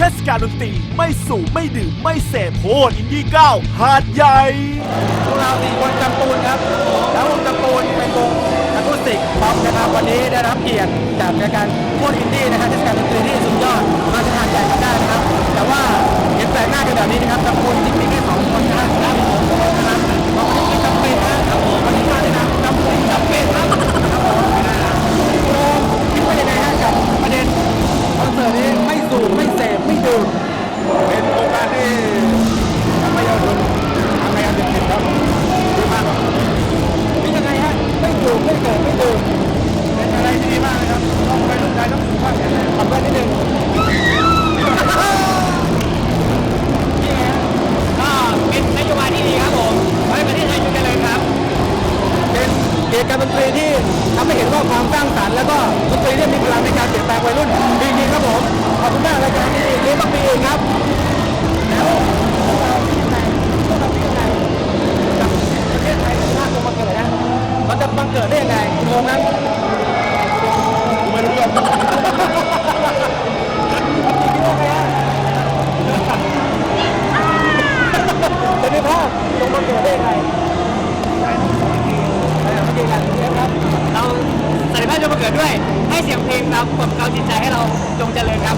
เทศกาลดนตรีไม่สูบไม่ดื่มไม่เสพโคดอินดี้เก้าหาดใหญ่ พวกเราสี่คนจำปูนครับ แล้ววงจำปูนเป็นวงอะคูสติกป๊อปนะครับ วันนี้ได้รับเกียรติจากรายการโคตรอินดี้นะครับเทศกาลดนตรีที่สุดยอดมาตรฐานใหญ่กันได้นะครับ แต่ว่าเห็นแปลกหน้ากันแบบนี้นะครับจำปูนจริงมีแค่สองคนนะครับครับผมนะครับขอบคุณที่จำเป็นนะครับผมวันนี้มาเลยนะจำเป็นจำเป็นครับครับผมคิดว่ายังไงฮะกับประเด็นคอนเสิร์ตนี้ไม่สูบไม่เสพไม่ดื่ม เป็นโครงการที่ทำให้เยาวชนทำให้ยาเสพติดครับดีมากครับ เป็นยังไงฮะไม่ดื่มไม่เสพไม่ดื่ม เป็นอะไรที่ดีมากนะครับต้องไปสนใจต้องสุขภาพแข็งแรง ทำเพื่อนนิดนึง ก็เป็นนโยบายที่ดีครับผมขอให้ประเทศไทยอยู่เจริญครับ เป็นเกียรติการดนตรี ที่ทำให้เห็นว่าความสร้างสรรค์แล้วก็ดนตรีที่ยมีพลังในการเปลี่ยนแปลงวัยรุ่นดีจริงครับผมขอบคุณมากรายการนี้นี้ต้องมีเองครับแล้วเราคิดยังไงพวกเราคิดยังไงกับประเทศไทยสร้างตัวมาเกิดนะมันจะบังเกิดได้ยังไงงงนั้นไม่รู้เรื่องคิดว่าไงฮะจะมีภาพตรงเกิดได้ยังไงใช่ครับเมื่อกี้กันนะครับ เราสันติภาพ จะมาเกิดด้วย ให้เสียงเพลงเราปลดเกลาจิตใจให้เราจงเจริญครับ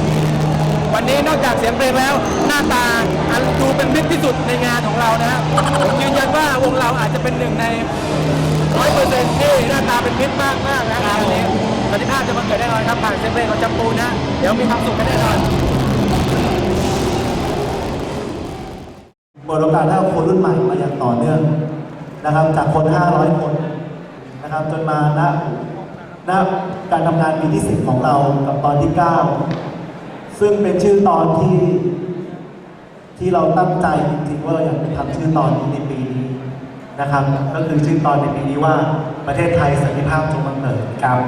วันนี้นอกจากเสียงเพลงแล้ว หน้าตาอันดูเป็นมิตรที่สุดในงานของเรานะฮะผมยืนยันว่าวงเราอาจจะเป็นหนึ่งในร้อยเปอร์เซ็นต์ที่หน้าตาเป็นมิตรมากมากๆนะงานนี้สันติภาพจะมาเกิดแน่นอนครับผ่านเสียงเพลงของจำปูนะ เดี๋ยวมีความสุขกันแน่นอน เปิดโอกาสให้กับคนรุ่นใหม่มาอย่างต่อเนื่องนะครับจากคน 500 คนนะครับจนมาณ ณการทำงานปีที่ 10 ของเรากับตอนที่ 9 ซึ่งเป็นชื่อตอนที่ที่เราตั้งใจจริงๆว่าเราอยากจะทำชื่อตอนนี้ในปีนี้นะครับ ก็คือชื่อตอนในปีนี้ว่าประเทศไทยสันติภาพจงบังเกิดครับ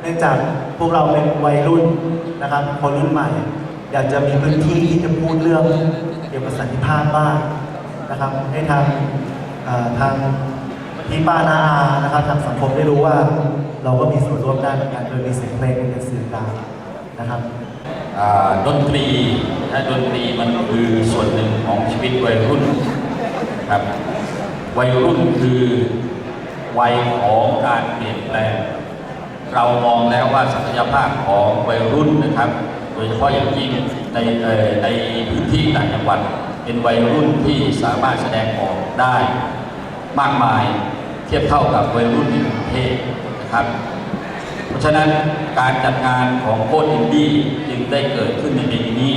เนื่องจากพวกเราเป็นวัยรุ่นนะครับ คนรุ่นใหม่ อยากจะมีพื้นที่ที่จะพูดเรื่องเกี่ยวกับสันติภาพบ้างนะครับให้ทางทาง พี่ป้านาอานะครับทางสังคมได้รู้ว่า เราก็มีส่วนร่วมได้เหมือนกันโดยมีเสียงเพลงเป็นสื่อกลางนะครับดนตรีและดนตรีมันคือส่วนหนึ่งของชีวิตวัยรุ่นครับวัยรุ่นคือวัยของการเปลี่ยนแปลง เรามองแล้วว่าศักยภาพของวัยรุ่นนะครับ โดยเฉพาะอย่างยิ่งในในพื้นที่ต่างจังหวัด เป็นวัยรุ่นที่สามารถแสดงออกได้มากมาย เทียบเท่ากับวัยรุ่นในกรุงเทพนะครับ เพราะฉะนั้นการจัดงานของโคดอินดี้จึงได้เกิดขึ้นในปีนี้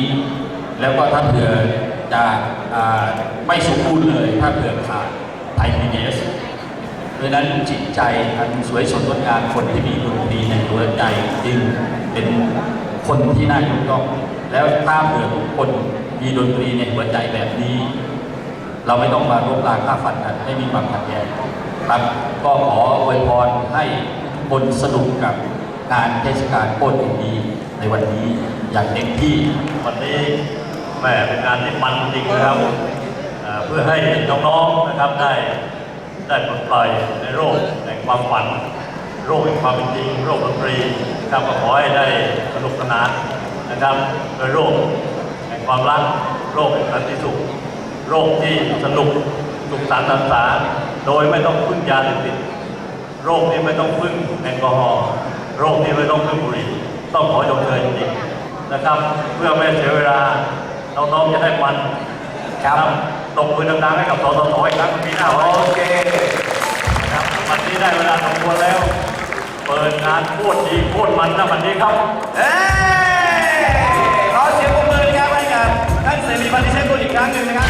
แล้วก็ถ้าเผื่อจะอ่าไม่สมบูรณ์เลยถ้าเผื่อขาดไทยพีเอสดังนั้นจิตใจอันสวยสดงดงามคนที่มีดนตรีในหัวใจจึงเป็นคนที่น่ายกย่องแล้วถ้าเผื่อทุกคนมีดนตรีในหัวใจแบบนี้ เราไม่ต้องมารบราค่าฟันกันให้มีความขัดแย้ง ครับ ก็ขออวยพรให้ทุกคนสนุกกับงานเทศกาลโคตรอินดีในวันนี้อย่างเต็มที่วันนี้แม่เป็นงานที่มันจริงนะครับเพื่อให้น้องๆนะครับได้ได้ปลดปล่อยในโรคแห่งความฝันโรคแห่งความเป็นจริงโรคดนตรีนะครับก็ขอให้ได้สนุกสนานนะครับโดยโรคแห่งความรักโรคแห่งสันติสุขโรคที่สนุกสุขสันต์สรรสา โดยไม่ต้องพึ่งยาเสพติดโรคนี้ไม่ต้องพึ่งแอลกอฮอล์โรคนี้ไม่ต้องพึ่งบุหรี่ ต้องขอยกเชยจริงๆนะครับ เพื่อไม่ให้เสียเวลาน้องๆจะได้มันครับตบมือดังๆให้กับสสสอีกครั้งปีหน้าโอเคนะครับวันนี้ได้เวลาสมควรแล้ว เปิดงานโคตรดีโคตรมันนะวันนี้ครับเอ้ยขอเสียงปรบมือนะครับให้กับท่านเสรีปฏิเชษฐ์พูดอีกครั้งหนึ่งนะครับ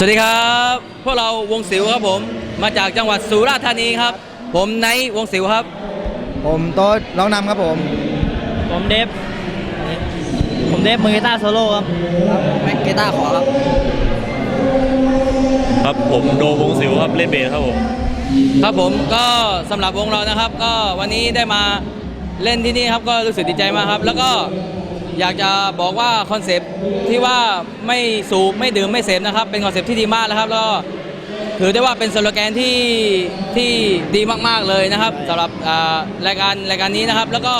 สวัสดีครับ พวกเราวงสิวครับผม มาจากจังหวัดสุราษฎร์ธานีครับ ผมไนท์วงสิวครับ ผมโต๊ดร้องนำครับผม ผมเดฟ ผมเดฟมือกีตาร์โซโล่ครับแม็กกีตาร์ขอครับ ครับผมโดวงศิวครับเล่นเบสครับผม ครับผมก็สำหรับวงเรานะครับ ก็วันนี้ได้มาเล่นที่นี่ครับก็รู้สึกดีใจมากครับ แล้วก็ อยากจะบอกว่าคอนเซปต์ที่ว่าไม่สูบไม่ดื่มไม่เสพนะครับ เป็นคอนเซปต์ที่ดีมากนะครับแล้วถือได้ว่าเป็นสโลแกนที่ที่ดีมากๆเลยนะครับสำหรับรายการรายการนี้นะครับ แล้วก็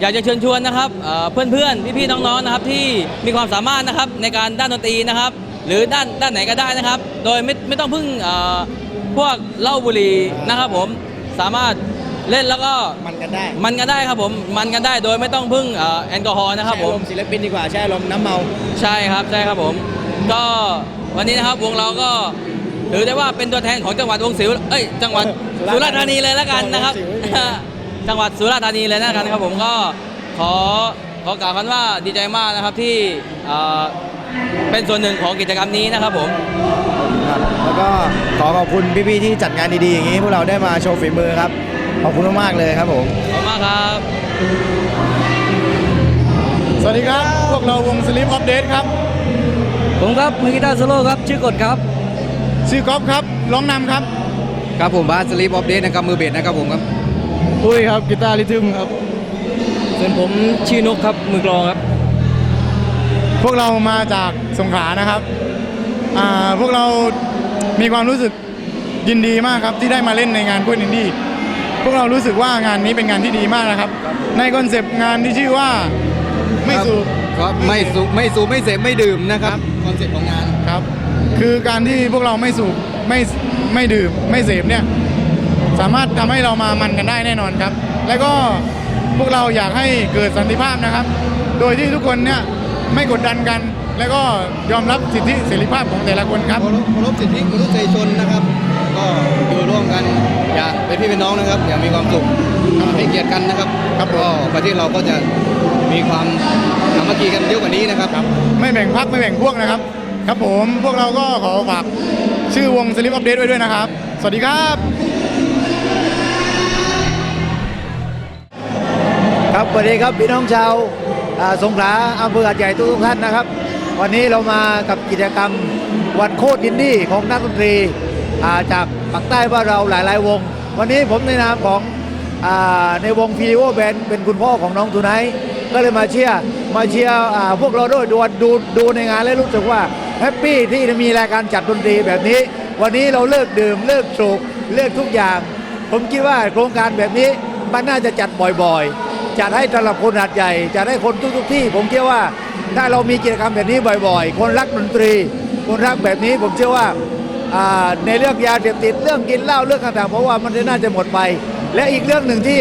อยากจะเชิญชวนนะครับเพื่อนๆพี่ๆน้องๆนะครับที่มีความสามารถนะครับในการด้านดนตรีนะครับ หรือด้านด้านไหนก็ได้นะครับ โดยไม่ไม่ต้องพึ่งพวกเหล้าบุหรี่นะครับผมสามารถ เล่นแล้วก็มันกันได้มันกันได้ครับผม มันกันได้โดยไม่ต้องพึ่งเอ่อแอลกอฮอล์นะครับแช่ผลมมณ์ศิลปินดีกว่าแช่ลมณ์น้ำเมา ใช่ครับใช่ครับผม ก็วันนี้นะครับวงเราก็ถือได้ว่าเป็นตัวแทนของจังหวัดวงศิวเอ้ยจังหวัดสุสุราราษฎร์ษฎร์ธานีเลยแล้วกันนะครับวงศิวจังหวัดสุราษฎร์ธานีเลยแล้วกันครับผมก็ขอขอกล่าวคำว่าดีใจมากนะครับที่เอ่อเป็นส่วนหนึ่งของกิจกรรมนี้นะครับผมครับแล้วก็ขอขอบคุณพี่ๆที่จัดงานดีๆอย่างนี้พวกเราได้มาโชว์ฝีมือครับ ขอบคุณมากๆเลยครับผม ขอบคุณมากครับ สวัสดีครับ พวกเราวงสลิปอัปเดตครับ ผมครับมือกีตาร์โซโล่ครับชื่อกดครับ ชื่อก๊อฟครับ ร้องนำครับ ครับผมบาสลีปออฟเดตนะครับมือเบสนะครับผมครับปุ้ยครับกีตาร์ลิทึมครับ ส่วนผมชื่อนกครับมือกลองครับ พวกเรามาจากสงขลานะครับอ่าพวกเรามีความรู้สึกยินดีมากครับที่ได้มาเล่นในงานกล้วยอินดี้พ วกเรารู้สึกว่างานนี้เป็นงานที่ดีมากนะครับ ในคอนเซปต์งานที่ชื่อว่าไม่สูบครับไม่สูบไม่สูบไม่เสพไม่ดื่มนะครับคอนเซ็ปต์ของงานครับ คือการที่พวกเราไม่สูบไม่ไม่ดื่มไม่เสพเนี่ยสามารถทำให้เรามามันกันได้แน่นอนครับ แล้วก็พวกเราอยากให้เกิดสันติภาพนะครับ โดยที่ทุกคนเนี่ยไม่กดดันกัน แล้วก็ยอมรับสิทธิเสรีภาพของแต่ละคนครับเคารพเคารพสิทธิมนุษยชนนะครับ ก็อยู่ร่วมกัน อย่างเป็นพี่เป็นน้องนะครับอย่างมีความสุขให้เกียรติกันนะครับครับผมก็ประเทศเราก็จะมีความสามัคคีกันเยอะกว่านี้นะครับ ไม่แบ่งพักไม่แบ่งพวกนะครับ ครับผมพวกเราก็ขอฝากชื่อวงสลิปอัปเดตไว้ด้วยนะครับ สวัสดีครับครับสวัสดีครับพี่น้องชาวอ่าสงขลาอำเภอหาดใหญ่ทุกๆท่านนะครับ วันนี้เรามากับกิจกรรมวันโคตรอินดี้ของนักดนตรีอ่าจาก ปากใต้บ้านเราหลาย ๆ วง วันนี้ผมในนามของอในวงพีโอแบนเป็นคุณพ่อของน้องทูไนก็เลยมาเชียร์มาเชียร์พวกเราด้วยดูดูดูในงานแล้วรู้สึกว่าแฮปปี้ที่มีรายการจัดดนตรีแบบนี้ วันนี้เราเลิกดื่มเลิกสูบเลิกทุกอย่าง ผมคิดว่าโครงการแบบนี้มันน่าจะจัดบ่อยๆ จัดให้สำหรับคนหาดใหญ่จัดให้คนทุกๆที่ ผมเชื่อว่าถ้าเรามีกิจกรรมแบบนี้บ่อย ๆ คนรักดนตรี คนรักแบบนี้ผมเชื่อว่า ในเรื่องยาเสพติดเรื่องกินเหล้าเรื่องต่างๆเพราะว่ามันน่าจะหมดไป และอีกเรื่องหนึ่งที่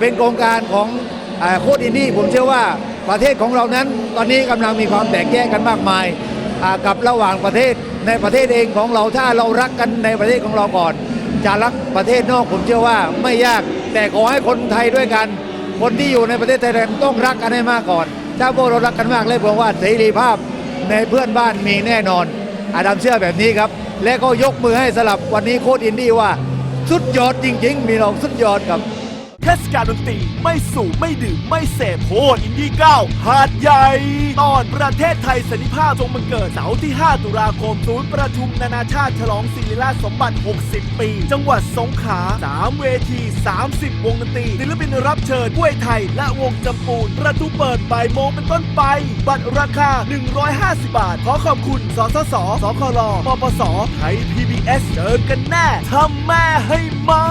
เป็นโครงการของอโคตรอินดี้ผมเชื่อว่าประเทศของเรานั้น ตอนนี้กำลังมีความแตกแยกกันมากมายกับระหว่างประเทศในประเทศเองของเราถ้าเรารักกันในประเทศของเราก่อน จะรักประเทศนอกผมเชื่อว่าไม่ยากแต่ขอให้คนไทยด้วยกัน คนที่อยู่ในประเทศไทยต้องรักกันให้มากก่อนถ้าพวกเรารักกันมากเลยผมว่าเสรีภาพในเพื่อนบ้านมีแน่นอนอาดัมเชื่อแบบนี้ครับ และก็ยกมือให้สลับวันนี้โค้ดอินดี้ว่า สุดยอดจริง ๆ มีรองสุดยอดครับ ทศกาลดนตรีไม่สูบไม่ดื่มไม่เสพโพดอินดี้9หาดใหญ่ ตอนประเทศไทยสันนิภาพจงบังเกิดเสาร์ที่ 5 ตุลาคมศูนย์ประชุมนานาชาติฉลองศิริราชสมบัติ 60 ปี จังหวัดสงขลา3 เวที 30 วงดนตรีศิลปินรับเชิญกล้วยไทย และวงจำปูน ประตูเปิดบ่ายโมงเป็นต้นไป บัตรราคา 150 บาท ขอขอบคุณสสสสคลปปสไทย PBS เจอกันแน่ทำแม่ให้มา